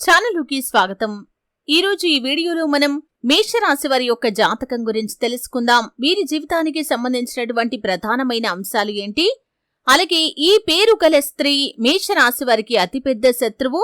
ఛానల్కి స్వాగతం. ఈ రోజు ఈ వీడియోలో మనం మేషరాశి వారి యొక్క జాతకం గురించి తెలుసుకుందాం. వీరి జీవితానికి సంబంధించినటువంటి ప్రధానమైన అంశాలు ఏంటి? అలాగే ఈ పేరు గల స్త్రీ మేషరాశి వారికి అతిపెద్ద శత్రువు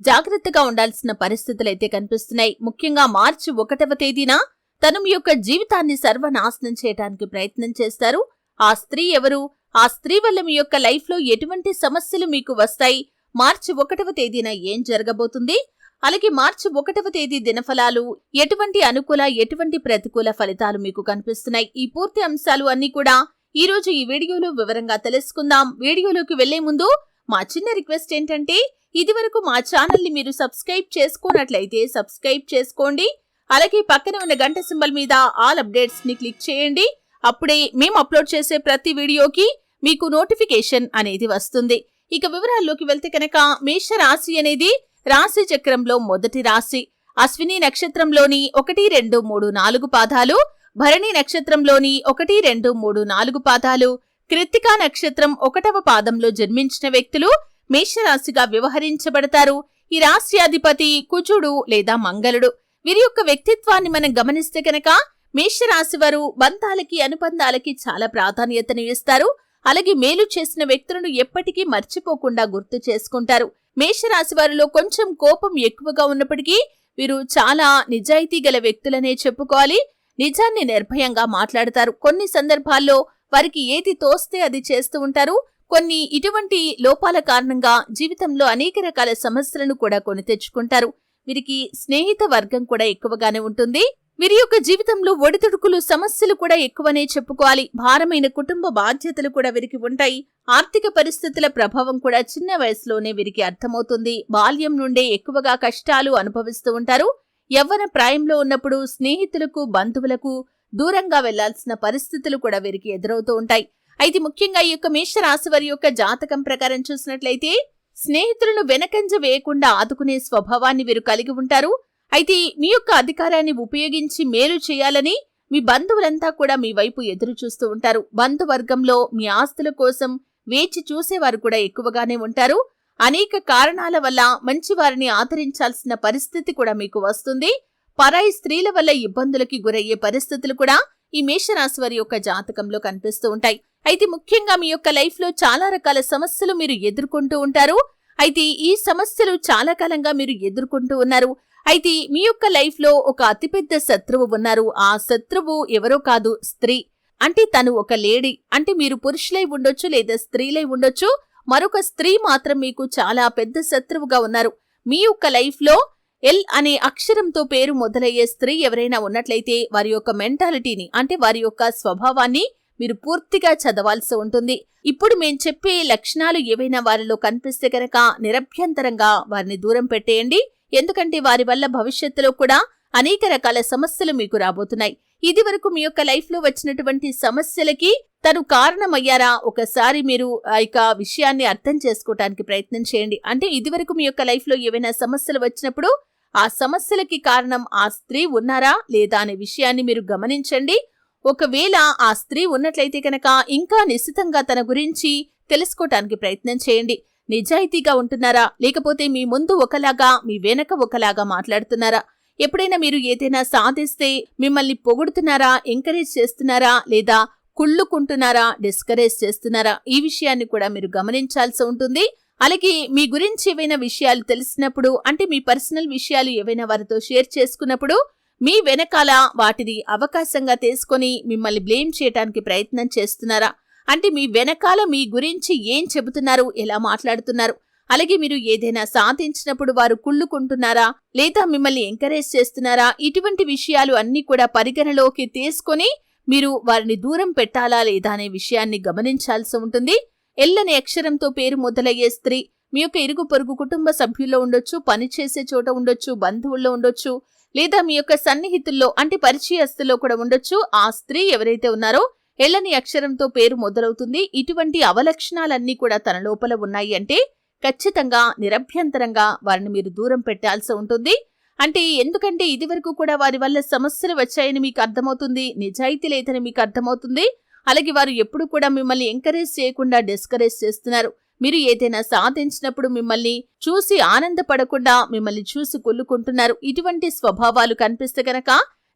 జాగ్రత్తగా ఉండాల్సిన పరిస్థితులైతే కనిపిస్తున్నాయి. ముఖ్యంగా మార్చి ఒకటవ తేదీన తను మీ యొక్క జీవితాన్ని సర్వనాశనం చేయడానికి ప్రయత్నం చేస్తారు. ఆ స్త్రీ ఎవరు? ఆ స్త్రీ వల్ల మీ యొక్క లైఫ్లో ఎటువంటి సమస్యలు మీకు వస్తాయి? మార్చి ఒకటవ తేదీన ఏం జరగబోతుంది? అలాగే మార్చి ఒకటవ తేదీ దినఫలాలు ఎటువంటి అనుకూల ఎటువంటి ప్రతికూల ఫలితాలు మీకు కనిపిస్తున్నాయి? ఈ పూర్తి అంశాలు అన్ని కూడా ఈ రోజు ఈ వీడియోలో వివరంగా తెలుసుకుందాం. వీడియోలోకి వెళ్ళే ముందు మా చిన్న రిక్వెస్ట్ ఏంటంటే ఇదివరకు మా ఛానల్ని మీరు సబ్స్క్రైబ్ చేసుకున్నట్లయితే సబ్స్క్రైబ్ చేసుకోండి. అలాగే పక్కన ఉన్న గంట సింబల్ మీద ఆల్ అప్డేట్స్ని క్లిక్ చేయండి. అప్పుడే మేము అప్లోడ్ చేసే ప్రతి వీడియోకి మీకు నోటిఫికేషన్ అనేది వస్తుంది. ఇక వివరాల్లోకి వెళ్తే కనుక మేష రాశి అనేది రాశి చక్రంలో మొదటి రాశి. అశ్విని నక్షత్రంలోని ఒకటి రెండు మూడు నాలుగు పాదాలు భరణి నక్షత్రంలోని ఒకటి రెండు మూడు నాలుగు పాదాలు కృత్తికా నక్షత్రం ఒకటవ పాదంలో జన్మించిన వ్యక్తులు మేషరాశిగా వ్యవహరించబడతారు. ఈ రాశి అధిపతి కుజుడు లేదా మంగళుడు. వీరి యొక్క వ్యక్తిత్వాన్ని మనం గమనిస్తే కనుక మేషరాశి వారు బంధాలకి అనుబంధాలకి చాలా ప్రాధాన్యతను ఇస్తారు. అలాగే మేలు చేసిన వ్యక్తులను ఎప్పటికీ మర్చిపోకుండా గుర్తు చేసుకుంటారు. మేషరాశి వారిలో కొంచెం కోపం ఎక్కువగా ఉన్నప్పటికీ వీరు చాలా నిజాయితీ గల వ్యక్తులనే చెప్పుకోవాలి. నిజాన్ని నిర్భయంగా మాట్లాడతారు. కొన్ని సందర్భాల్లో వారికి ఏది తోస్తే అది చేస్తూ ఉంటారు. కొన్ని ఇటువంటి లోపాల కారణంగా జీవితంలో అనేక రకాల సమస్యలను కూడా కొని తెచ్చుకుంటారు. వీరికి స్నేహిత వర్గం కూడా ఎక్కువగానే ఉంటుంది. వీరి యొక్క జీవితంలో ఒడిదుడుకులు సమస్యలు కూడా ఎక్కువనే చెప్పుకోవాలి. భారమైన కుటుంబ బాధ్యతలు కూడా వీరికి ఉంటాయి. ఆర్థిక పరిస్థితుల ప్రభావం కూడా చిన్న వయసులోనే వీరికి అర్థమవుతుంది. బాల్యం నుండే ఎక్కువగా కష్టాలు అనుభవిస్తూ ఉంటారు. యవ్వన ప్రాయంలో ఉన్నప్పుడు స్నేహితులకు బంధువులకు దూరంగా వెళ్ళాల్సిన పరిస్థితులు కూడా వీరికి ఎదురవుతూ ఉంటాయి. అయితే ముఖ్యంగా ఈ యొక్క మేషరాశి వారి యొక్క జాతకం ప్రకారం చూసినట్లయితే స్నేహితులను వెనకంజ వేయకుండా ఆదుకునే స్వభావాన్ని వీరు కలిగి ఉంటారు. అయితే మీ యొక్క అధికారాన్ని ఉపయోగించి మేలు చేయాలని మీ బంధువులంతా కూడా మీ వైపు ఎదురు చూస్తూ ఉంటారు. బంధువర్గంలో మీ ఆస్తుల కోసం వేచి చూసేవారు కూడా ఎక్కువగానే ఉంటారు. అనేక కారణాల వల్ల మంచి వారిని ఆదరించాల్సిన పరిస్థితి కూడా మీకు వస్తుంది. పరాయి స్త్రీల వల్ల ఇబ్బందులకి గురయ్యే పరిస్థితులు కూడా ఈ మేషరాశి వారి యొక్క జాతకంలో కనిపిస్తూ ఉంటాయి. అయితే ముఖ్యంగా మీ యొక్క లైఫ్లో చాలా రకాల సమస్యలు మీరు ఎదుర్కొంటూ ఉంటారు. అయితే ఈ సమస్యలు చాలా కాలంగా మీరు ఎదుర్కొంటూ ఉన్నారు. అయితే మీ యొక్క లైఫ్లో ఒక అతిపెద్ద శత్రువు ఉన్నారు. ఆ శత్రువు ఎవరో కాదు స్త్రీ. అంటే తను ఒక లేడీ. అంటే మీరు పురుషులై ఉండొచ్చు లేదా స్త్రీలై ఉండొచ్చు. మరొక స్త్రీ మాత్రం మీకు చాలా పెద్ద శత్రువుగా ఉన్నారు. మీ యొక్క లైఫ్లో ఎల్ అనే అక్షరంతో పేరు మొదలయ్యే స్త్రీ ఎవరైనా ఉన్నట్లయితే వారి యొక్క మెంటాలిటీని అంటే వారి యొక్క స్వభావాన్ని మీరు పూర్తిగా చదవాల్సి ఉంటుంది. ఇప్పుడు మేం చెప్పే లక్షణాలు ఏవైనా వారిలో కనిపిస్తే కనుక నిరభ్యంతరంగా వారిని దూరం పెట్టేయండి. ఎందుకంటే వారి వల్ల భవిష్యత్తులో కూడా అనేక రకాల సమస్యలు మీకు రాబోతున్నాయి. ఇది వరకు మీ యొక్క లైఫ్లో వచ్చినటువంటి సమస్యలకి తను కారణమయ్యారా? ఒకసారి మీరు ఆ యొక్క విషయాన్ని అర్థం చేసుకోవటానికి ప్రయత్నం చేయండి. అంటే ఇది వరకు మీ యొక్క లైఫ్లో ఏవైనా సమస్యలు వచ్చినప్పుడు ఆ సమస్యలకి కారణం ఆ స్త్రీ ఉన్నారా లేదా అనే విషయాన్ని మీరు గమనించండి. ఒకవేళ ఆ స్త్రీ ఉన్నట్లయితే కనుక ఇంకా నిశ్చితంగా తన గురించి తెలుసుకోవటానికి ప్రయత్నం చేయండి. నిజాయితీగా ఉంటున్నారా? లేకపోతే మీ ముందు ఒకలాగా మీ వెనక ఒకలాగా మాట్లాడుతున్నారా? ఎప్పుడైనా మీరు ఏదైనా సాధిస్తే మిమ్మల్ని పొగుడుతున్నారా ఎంకరేజ్ చేస్తున్నారా లేదా కుళ్ళుకుంటున్నారా డిస్కరేజ్ చేస్తున్నారా? ఈ విషయాన్ని కూడా మీరు గమనించాల్సి ఉంటుంది. అలాగే మీ గురించి ఏవైనా విషయాలు తెలిసినప్పుడు అంటే మీ పర్సనల్ విషయాలు ఏవైనా వారితో షేర్ చేసుకున్నప్పుడు మీ వెనకాల వాటిని అవకాశంగా తీసుకొని మిమ్మల్ని బ్లేమ్ చేయడానికి ప్రయత్నం చేస్తున్నారా? అంటే మీ వెనకాల మీ గురించి ఏం చెబుతున్నారు? ఎలా మాట్లాడుతున్నారు? అలాగే మీరు ఏదైనా సాధించినప్పుడు వారు కుళ్ళుకుంటున్నారా? లేదా మిమ్మల్ని ఎంకరేజ్ చేస్తున్నారా? ఇటువంటి విషయాలు అన్ని కూడా పరిగణలోకి తీసుకొని మీరు వారిని దూరం పెట్టాలా లేదా అనే విషయాన్ని గమనించాల్సి ఉంటుంది. ఎల్లని అక్షరంతో పేరు మొదలయ్యే స్త్రీ మీ యొక్క ఇరుగు పొరుగు కుటుంబ సభ్యుల్లో ఉండొచ్చు పనిచేసే చోట ఉండొచ్చు బంధువుల్లో ఉండొచ్చు లేదా మీ యొక్క సన్నిహితుల్లో అంటే పరిచయస్తుల్లో కూడా ఉండొచ్చు. ఆ స్త్రీ ఎవరైతే ఉన్నారో ఎల్లని అక్షరంతో పేరు మొదలవుతుంది. ఇటువంటి అవలక్షణాలన్నీ కూడా తన లోపల ఉన్నాయి అంటే ఖచ్చితంగా నిరభ్యంతరంగా వారిని మీరు దూరం పెట్టాల్సి ఉంటుంది. అంటే ఎందుకంటే ఇదివరకు కూడా వారి వల్ల సమస్యలు వచ్చాయని మీకు అర్థమవుతుంది నిజాయితీ లేదని మీకు అర్థమవుతుంది. అలాగే వారు ఎప్పుడు కూడా మిమ్మల్ని ఎంకరేజ్ చేయకుండా డిస్కరేజ్ చేస్తున్నారు. మీరు ఏదైనా సాధించినప్పుడు మిమ్మల్ని చూసి ఆనందపడకుండా మిమ్మల్ని చూసి కొల్లుకుంటున్నారు. ఇటువంటి స్వభావాలు కనిపిస్తే గనక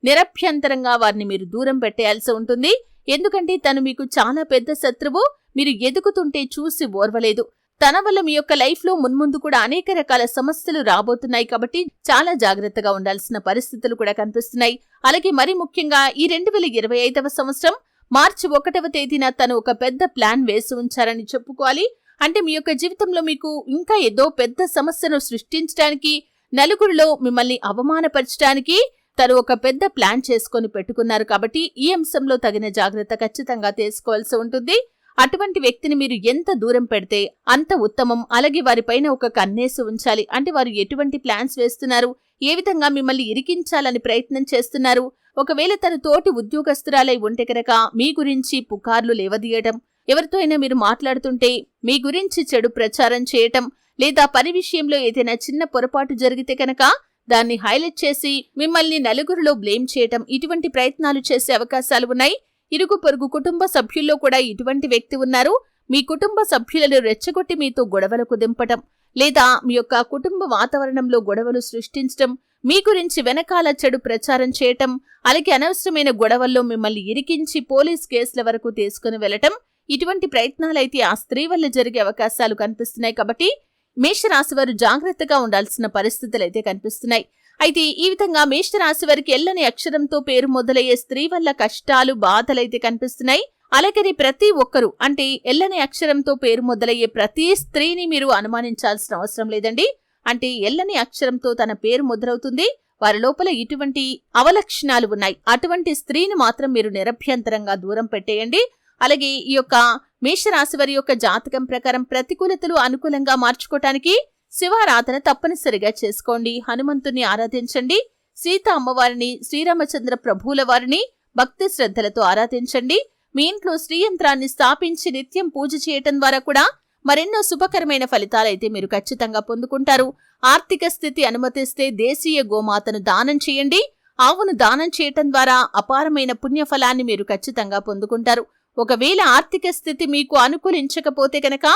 నిరభ్యంతరంగా వారిని మీరు దూరం పెట్టేయాల్సి ఉంటుంది. ఎందుకంటే తను మీకు చాలా పెద్ద శత్రువు. మీరు ఎదుగుతుంటే చూసి ఓర్వలేదు. తన వల్ల మీ యొక్క లైఫ్లో మున్ముందు కూడా అనేక రకాల సమస్యలు రాబోతున్నాయి కాబట్టి చాలా జాగ్రత్తగా ఉండాల్సిన పరిస్థితులు కూడా కనిపిస్తున్నాయి. అలాగే మరి ముఖ్యంగా ఈ రెండు వేల ఇరవై ఐదవ సంవత్సరం మార్చి ఒకటవ తేదీన తను ఒక పెద్ద ప్లాన్ వేసి ఉంచారని చెప్పుకోవాలి. అంటే మీ యొక్క జీవితంలో మీకు ఇంకా ఏదో పెద్ద సమస్యను సృష్టించడానికి నలుగురిలో మిమ్మల్ని అవమానపరచడానికి తను ఒక పెద్ద ప్లాన్ చేసుకొని పెట్టుకున్నారు కాబట్టి ఈ అంశంలో తగిన జాగ్రత్త ఖచ్చితంగా తీసుకోవాల్సి ఉంటుంది. అటువంటి వ్యక్తిని మీరు ఎంత దూరం పెడితే అంత ఉత్తమం. అలాగే వారిపైన ఒక కన్నేసి ఉంచాలి. అంటే వారు ఎటువంటి ప్లాన్స్ వేస్తున్నారు? ఏ విధంగా మిమ్మల్ని ఇరికించాలని ప్రయత్నం చేస్తున్నారు? ఒకవేళ తన తోటి ఉద్యోగస్తురాలై ఉంటే కనుక మీ గురించి పుకార్లు లేవదీయడం ఎవరితో అయినా మీరు మాట్లాడుతుంటే మీ గురించి చెడు ప్రచారం చేయటం లేదా పని విషయంలో ఏదైనా చిన్న పొరపాటు జరిగితే కనుక దాన్ని హైలైట్ చేసి మిమ్మల్ని నలుగురిలో బ్లేమ్ చేయటం ఇటువంటి ప్రయత్నాలు చేసే అవకాశాలు ఉన్నాయి. ఇరుగు పొరుగు కుటుంబ సభ్యుల్లో కూడా ఇటువంటి వ్యక్తి ఉన్నారు. మీ కుటుంబ సభ్యులను రెచ్చగొట్టి మీతో గొడవలకు దింపటం లేదా మీ యొక్క కుటుంబ వాతావరణంలో గొడవలు సృష్టించటం మీ గురించి వెనకాల చెడు ప్రచారం చేయటం అలాగే అనవసరమైన గొడవల్లో మిమ్మల్ని ఇరికించి పోలీస్ కేసుల వరకు తీసుకుని వెళ్ళటం ఇటువంటి ప్రయత్నాలైతే ఆ స్త్రీ వల్ల జరిగే అవకాశాలు కనిపిస్తున్నాయి కాబట్టి మేషరాశి వారు జాగ్రత్తగా ఉండాల్సిన పరిస్థితులు అయితే కనిపిస్తున్నాయి. అయితే ఈ విధంగా మేషరాశి వారికి ఎల్లని అక్షరంతో పేరు మొదలయ్యే స్త్రీ వల్ల కష్టాలు బాధలైతే కనిపిస్తున్నాయి. అలాగని ప్రతి ఒక్కరూ అంటే ఎల్లని అక్షరంతో పేరు మొదలయ్యే ప్రతి స్త్రీని మీరు అనుమానించాల్సిన అవసరం లేదండి. అంటే ఎల్లని అక్షరంతో తన పేరు మొదలవుతుంది. వారి లోపల ఇటువంటి అవలక్షణాలు ఉన్నాయి. అటువంటి స్త్రీని మాత్రం మీరు నిరభ్యంతరంగా దూరం పెట్టేయండి. అలాగే ఈ యొక్క మేషరాశి వారి యొక్క జాతకం ప్రకారం ప్రతికూలతలు అనుకూలంగా మార్చుకోవటానికి శివారాధన తప్పనిసరిగా చేసుకోండి. హనుమంతుని ఆరాధించండి. సీత అమ్మవారిని శ్రీరామచంద్ర ప్రభువుల వారిని భక్తి శ్రద్ధలతో ఆరాధించండి. మీ ఇంట్లో శ్రీయంత్రాన్ని స్థాపించి నిత్యం పూజ చేయటం ద్వారా కూడా మరెన్నో శుభకరమైన ఫలితాలైతే మీరు ఖచ్చితంగా పొందుకుంటారు. ఆర్థిక స్థితి అనుమతిస్తే దేశీయ గోమాతను దానం చేయండి. ఆవును దానం చేయటం ద్వారా అపారమైన పుణ్యఫలాన్ని మీరు ఖచ్చితంగా పొందుకుంటారు. ఒకవేళ ఆర్థిక స్థితి మీకు అనుకూలించకపోతే కనుక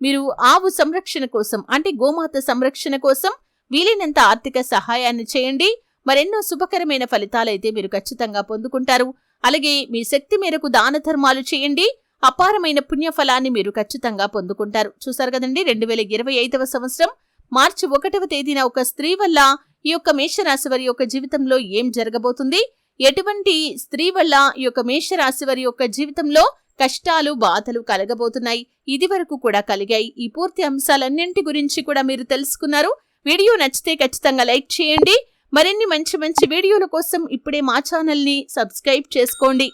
మీరు ఆవు సంరక్షణ కోసం అంటే గోమాత సంరక్షణ కోసం వీలైనంత ఆర్థిక సహాయాన్ని చేయండి. మరెన్నో శుభకరమైన ఫలితాలైతే మీరు ఖచ్చితంగా పొందుకుంటారు. అలాగే మీ శక్తి మేరకు దాన ధర్మాలు చేయండి. అపారమైన పుణ్యఫలాన్ని మీరు ఖచ్చితంగా పొందుకుంటారు. చూసారు కదండి రెండు వేల ఇరవై ఐదవ సంవత్సరం మార్చి ఒకటవ తేదీన ఒక స్త్రీ వల్ల ఈ యొక్క మేషరాశి వారి యొక్క జీవితంలో ఏం జరగబోతుంది? ఎటువంటి స్త్రీ వల్ల ఈ యొక్క మేషరాశి వారి యొక్క జీవితంలో కష్టాలు బాధలు కలగబోతున్నాయి? ఇది వరకు కూడా కలిగాయి. ఈ పూర్తి అంశాలన్నింటి గురించి కూడా మీరు తెలుసుకున్నారు. వీడియో నచ్చితే ఖచ్చితంగా లైక్ చేయండి. మరిన్ని మంచి మంచి వీడియోల కోసం ఇప్పుడే మా ఛానల్ని సబ్స్క్రైబ్ చేసుకోండి.